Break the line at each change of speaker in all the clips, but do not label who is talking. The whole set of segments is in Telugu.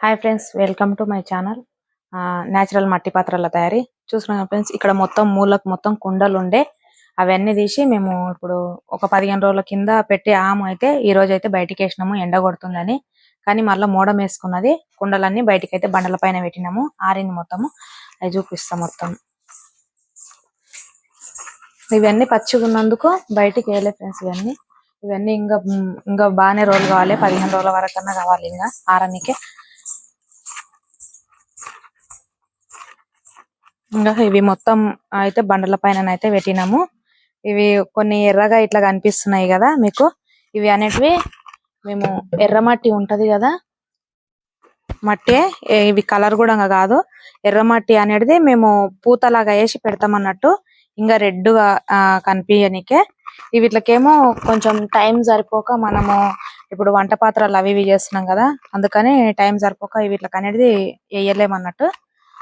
Hi friends welcome to my channel natural మట్టి పాత్రల తయారీ. చూస్తున్నాం ఫ్రెండ్స్ ఇక్కడ మొత్తం మూలకు మొత్తం కుండలు ఉండే. అవన్నీ తీసి మేము ఇప్పుడు ఒక పదిహేను రోజుల కింద పెట్టి ఆము అయితే ఈ రోజు అయితే బయటికి వేసినాము ఎండ కొడుతుందని. కానీ మళ్ళీ మోడం వేసుకున్నది కుండలన్నీ బయటికి అయితే బండల పైన పెట్టినాము ఆరింది మొత్తము. అవి చూపిస్తాం మొత్తం. ఇవన్నీ పచ్చిగా ఉన్నందుకు బయటికి వేయలే ఫ్రెండ్స్ ఇవన్నీ. ఇవన్నీ ఇంకా ఇంకా బాగానే రోజులు కావాలి పదిహేను రోజుల వరకన్నా కావాలి ఇంకా ఆరనికే. ఇంకా ఇవి మొత్తం అయితే బండల పైన అయితే పెట్టినాము. ఇవి కొన్ని ఎర్రగా ఇట్లా కనిపిస్తున్నాయి కదా మీకు. ఇవి అనేటివి మేము ఎర్రమట్టి ఉంటది కదా. మట్టి. ఇవి కలర్ కూడా కాదు. ఎర్రమట్టి అనేది మేము పూతలాగా వేసి పెడతాం అన్నట్టు ఇంకా రెడ్గా కనిపించనికే వీటికేమో కొంచెం టైం సరిపోక మనము ఇప్పుడు వంట పాత్రలు అవి ఇవి చేస్తున్నాం కదా. అందుకని టైం సరిపోక వీటికి అనేది వేయలేమన్నట్టు.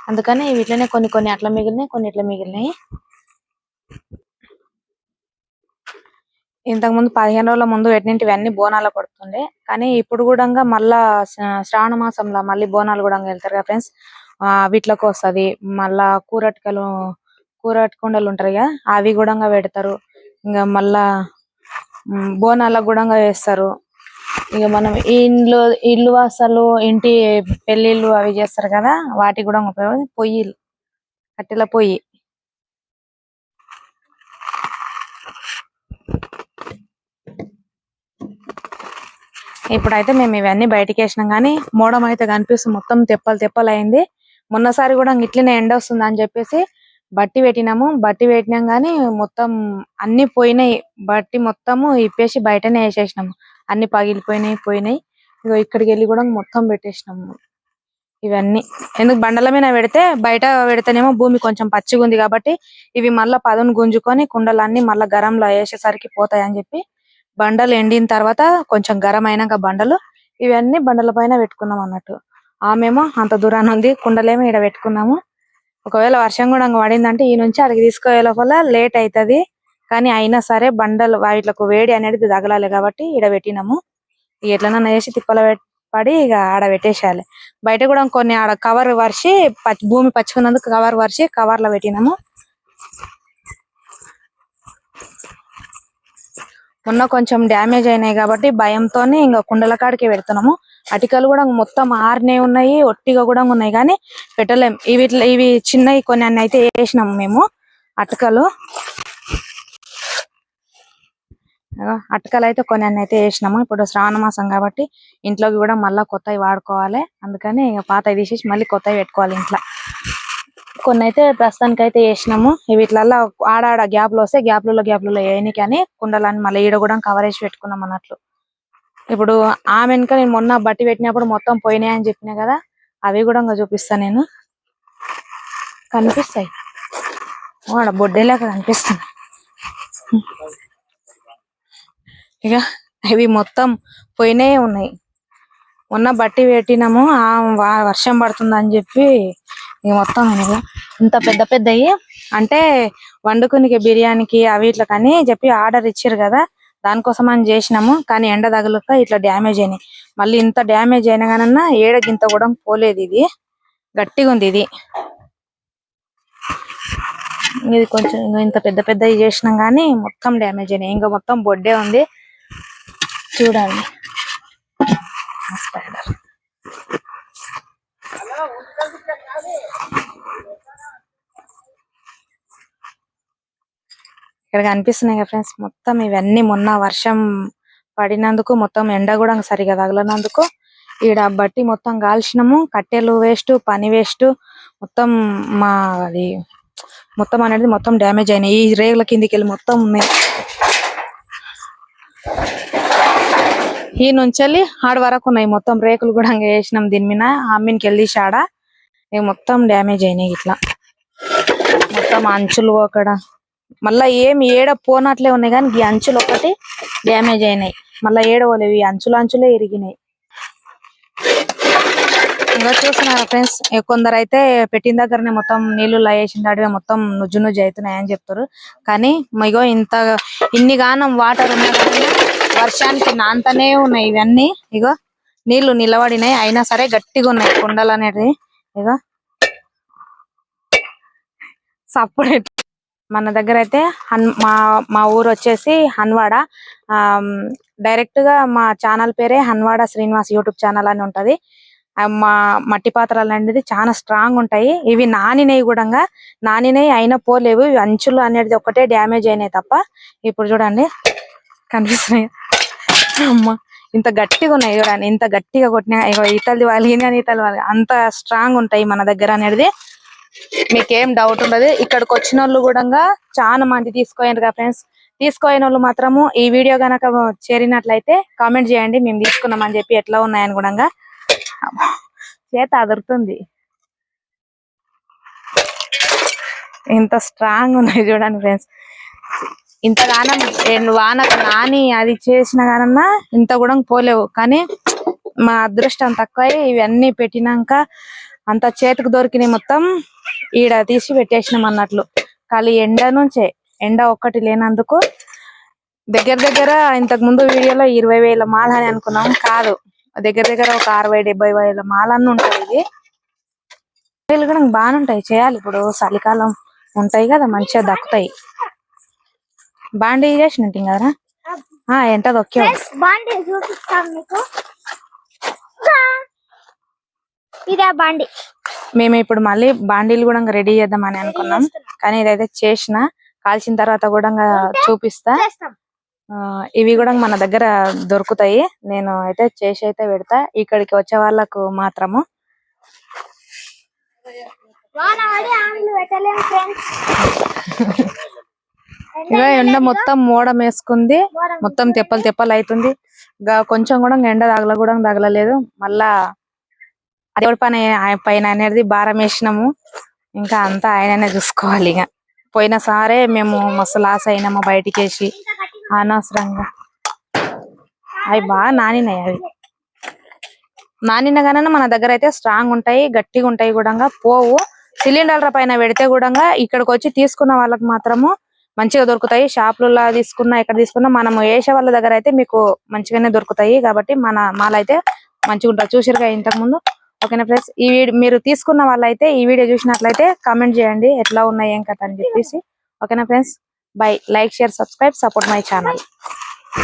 అందుకని వీటిలోనే కొన్ని కొన్ని అట్లా మిగిలినాయి కొన్ని ఇట్లా మిగిలినాయి. ఇంతకు ముందు పదిహేను రోజుల ముందు పెట్టినవి బోనాలు పడుతుండే. కానీ ఇప్పుడు కూడా మళ్ళా శ్రావణ మాసంలో మళ్ళీ బోనాలు కూడా వెళ్తారు కదా ఫ్రెండ్స్. వీటిలోకి వస్తది మళ్ళా కూరటికలు కూరటి ఉంటారు కదా అవి కూడా పెడతారు. ఇంకా మళ్ళా బోనాలకు కూడా వేస్తారు. ఇక మనం ఇండ్లు ఇల్లు వాసాలు ఇంటి పెళ్ళిళ్ళు అవి చేస్తారు కదా వాటికి కూడా ఉపయోగం. పొయ్యిలు కట్టెల పొయ్యి. ఇప్పుడైతే మేము ఇవన్నీ బయటకి వేసినాం కానీ మోడం అయితే కనిపిస్తుంది. మొత్తం తెప్పలు తెప్పలు అయింది. మొన్నసారి కూడా ఇట్లనే ఎండ వస్తుంది అని చెప్పేసి బట్టి పెట్టినాము. బట్టి పెట్టినాం కానీ మొత్తం అన్ని పోయినాయి. బట్టి మొత్తము ఇప్పేసి బయటనే వేసేసినాము. అన్ని పగిలిపోయినాయి పోయినాయి. ఇగో ఇక్కడికి వెళ్ళి కూడా మొత్తం పెట్టేసినాము. ఇవన్నీ. ఎందుకు బండల మీద పెడితే బయట పెడితేనేమో భూమి కొంచెం పచ్చిగా ఉంది కాబట్టి ఇవి మళ్ళీ పదును గుంజుకొని కుండలన్నీ మళ్ళీ గరంలో వేసేసరికి పోతాయి అని చెప్పి బండలు ఎండిన తర్వాత కొంచెం గరం అయినాక బండలు ఇవన్నీ బండల పైన పెట్టుకున్నాం అన్నట్టు. ఆమెమో అంత దూరాన్ని ఉంది. కుండలేమో ఇక్కడ పెట్టుకున్నాము. ఒకవేళ వర్షం కూడా పడిందంటే ఈ నుంచి అడిగి తీసుకునే లోపల లేట్ అవుతుంది. కానీ అయినా సరే బండలు వాటికి వేడి అనేది తగలాలి కాబట్టి ఈడ పెట్టినాము. ఎట్లనన్నా చేసి తిప్పల పడి ఇక ఆడ పెట్టేసేయాలి. బయట కూడా కొన్ని ఆడ కవర్ వరిసి భూమి పచ్చుకున్నందుకు కవర్ వరిసి కవర్లో పెట్టినాము. మొన్న కొంచెం డ్యామేజ్ అయినాయి కాబట్టి భయంతోనే ఇంకా కుండల కాడికి పెడుతున్నాము. అటికలు కూడా మొత్తం ఆరినే ఉన్నాయి ఒట్టిగా కూడా ఉన్నాయి. కానీ పెట్టలేం. ఇవి ఇవి చిన్నవి కొన్ని అన్ని అయితే వేసినాము మేము. అటకలు. అటకలు అయితే కొన్ని అన్ని అయితే వేసినాము. ఇప్పుడు శ్రావణ మాసం కాబట్టి ఇంట్లోకి కూడా మళ్ళీ కొత్తవి వాడుకోవాలి. అందుకని పాత తీసేసి మళ్ళీ కొత్తవి పెట్టుకోవాలి ఇంట్లో. కొన్ని అయితే ప్రస్తుతానికి అయితే వేసినాము. వీటిలలో ఆడాడ గ్యాప్లు వస్తే గ్యాప్లలో గ్యాప్లలో వేయని కానీ కుండలని మళ్ళీ ఈడ కూడా కవర్ వేసి పెట్టుకున్నాం అన్నట్లు. ఇప్పుడు ఆమె ఇంకా నేను మొన్న బట్టి పెట్టినప్పుడు మొత్తం పోయినాయి అని చెప్పినా కదా అవి కూడా ఇంకా చూపిస్తా నేను. కనిపిస్తాయి. ఆడ బొడ్డేలాగా కనిపిస్తుంది ఇక ఇవి మొత్తం పోయినే ఉన్నాయి. మొన్న బట్టి పెట్టినాము ఆ వర్షం పడుతుంది అని చెప్పి ఇక మొత్తం ఇంత పెద్ద పెద్దవి అంటే వండుకునికి బిర్యానీకి అవి ఇట్లా కానీ చెప్పి ఆర్డర్ ఇచ్చారు కదా దానికోసం అని చేసినాము కానీ ఎండ తగలక ఇట్లా డ్యామేజ్ అయినాయి. మళ్ళీ ఇంత డ్యామేజ్ అయినా ఏడ ఏడగింత కూడా పోలేదు ఇది. గట్టిగా ఉంది ఇది. ఇది కొంచెం ఇంత పెద్ద పెద్దవి చేసినాం కానీ మొత్తం డ్యామేజ్ అయినాయి. ఇంకా మొత్తం బొడ్డే ఉంది. చూడండి ఇక్కడ కనిపిస్తున్నాయి కదా ఫ్రెండ్స్ మొత్తం ఇవన్నీ మొన్న వర్షం పడినందుకు మొత్తం ఎండ కూడా సరిగా తగలనందుకు ఈడ బట్టి మొత్తం కాల్చినము. కట్టెలు వేస్ట్ పని వేస్ట్ మొత్తం మా అది మొత్తం అనేది మొత్తం డ్యామేజ్ అయినాయి. ఈ రేగుల కిందికి వెళ్ళి మొత్తం ఉన్నాయి ఈ నుంచి ఆడ వరకు ఉన్నాయి. మొత్తం రేకులు కూడా వేసినాం దీని మీద. అమ్మినికి వెళ్ళి ఆడ మొత్తం డ్యామేజ్ అయినాయి ఇట్లా. మొత్తం అంచులు అక్కడ. మళ్ళా ఏం ఏడ పోనట్లే ఉన్నాయి కానీ ఈ అంచులు ఒకటి డ్యామేజ్ అయినాయి. మళ్ళా ఏడవలేవు ఈ అంచులు అంచులే ఇరిగినాయి. ఇంకా చూస్తున్నారా ఫ్రెండ్స్ కొందరు అయితే పెట్టిన దగ్గరనే మొత్తం నీళ్ళు లయేసిన దాడి మొత్తం నుజ్జు నుజ్జు అవుతున్నాయి అని చెప్తారు. కానీ ఇగో ఇంత ఇన్ని గానం వాటర్ ఉన్న వర్షానికి నాంతనే ఉన్నాయి ఇవన్నీ. ఇగో నీళ్ళు నిలబడినాయి అయినా సరే గట్టిగా ఉన్నాయి కుండలు అనేది ఇగో సప్పుడు మన దగ్గర అయితే హన్ మా మా ఊరు వచ్చేసి హన్వాడ. డైరెక్ట్గా మా ఛానల్ పేరే హన్వాడ శ్రీనివాస్ యూట్యూబ్ ఛానల్ అని ఉంటది. మా మట్టి పాత్రలు అనేది చాలా స్ట్రాంగ్ ఉంటాయి. ఇవి నానినవి కూడా నానినవి అయినా పోలేవు. ఇవి అంచులు అనేది ఒకటే డ్యామేజ్ అయినాయి తప్ప. ఇప్పుడు చూడండి. కనిపిస్తున్నాయి. అమ్మ ఇంత గట్టిగా ఉన్నాయి చూడండి. ఇంత గట్టిగా కొట్టినా ఇగో ఈతలు వాళ్ళ ఇతలు వాళ్ళ అంత స్ట్రాంగ్ ఉంటాయి మన దగ్గర అనేది మీకేం డౌట్ ఉండదు. ఇక్కడికి వచ్చిన వాళ్ళు కూడా చాలా మంది తీసుకోయారు కదా ఫ్రెండ్స్ తీసుకోయిన వాళ్ళు మాత్రము ఈ వీడియో గనక చేరినట్లయితే కామెంట్ చేయండి. మేము తీసుకున్నామని చెప్పి ఎట్లా ఉన్నాయని కూడా చేత అదురుతుంది ఇంత స్ట్రాంగ్ ఉన్నాయి చూడండి ఫ్రెండ్స్ ఇంతగానం ఏ- వానకు నాని అది చేసిన కానన్నా ఇంత కూడా పోలేవు. కానీ మా అదృష్టం తక్కువ ఇవన్నీ పెట్టినాక అంత చేతికి దొరికినాయి మొత్తం ఈడ తీసి పెట్టేసినాం అన్నట్లు. ఖాళీ ఎండ నుంచే ఎండ ఒక్కటి లేనందుకు దగ్గర దగ్గర ఇంతకు ముందు వీడియోలో ఇరవై వేల మాల అని అనుకున్నాం కాదు. దగ్గర దగ్గర ఒక అరవై డెబ్బై వేల మాల అని ఉంటది ఇది. వీళ్ళు కూడా బాగానే ఉంటాయి చేయాలి ఇప్పుడు. చలికాలం ఉంటాయి కదా మంచిగా దక్కుతాయి. బాండీ చేసినట్టు కదరా ఆ ఎంట
బండి ఇదే బండి.
మేము ఇప్పుడు మళ్ళీ బాండీలు కూడా రెడీ చేద్దామని అనుకున్నాం. కానీ ఇదైతే చేసిన కాల్చిన తర్వాత కూడా చూపిస్తా. ఇవి కూడా మన దగ్గర దొరుకుతాయి. నేను అయితే చేసి అయితే పెడతా. ఇక్కడికి వచ్చే వాళ్ళకు మాత్రము. ఇక ఎండ మొత్తం మోడం వేసుకుంది. మొత్తం తెప్పలు తెప్పలు అవుతుంది. ఇంకా కొంచెం కూడా ఎండ తగల కూడా తగలలేదు. మళ్ళా దేవుడి పని ఆయన పైన అనేది భారం వేసినాము. ఇంకా అంతా ఆయననే చూసుకోవాలి ఇక. పోయినసారే మేము మస్తు లాస్ అయినాము బయటికి వేసి అనవసరంగా. అవి బాగా నానినాయి అవి. నానిన గానే మన దగ్గర అయితే స్ట్రాంగ్ ఉంటాయి గట్టిగా ఉంటాయి కూడా పోవు. సిలిండర్ల పైన పెడితే కూడా ఇక్కడికి వచ్చి తీసుకున్న వాళ్ళకి మాత్రము మంచిగా దొరుకుతాయి. షాపులలో తీసుకున్నా ఎక్కడ తీసుకున్నా మనం వేసే వాళ్ళ దగ్గర అయితే మీకు మంచిగానే దొరుకుతాయి. కాబట్టి మన మాలైతే మంచిగా ఉంటుంది చూసారుగా ఇంతకు ముందు? ఓకేనా ఫ్రెండ్స్? ఈ వీడియో మీరు తీసుకున్న వాళ్ళైతే ఈ వీడియో చూసినట్లయితే కామెంట్ చేయండి. ఎట్లా ఉన్నాయి ఏం కథ అని చెప్పేసి. ఓకేనా friends? Bye. Like share subscribe support my channel.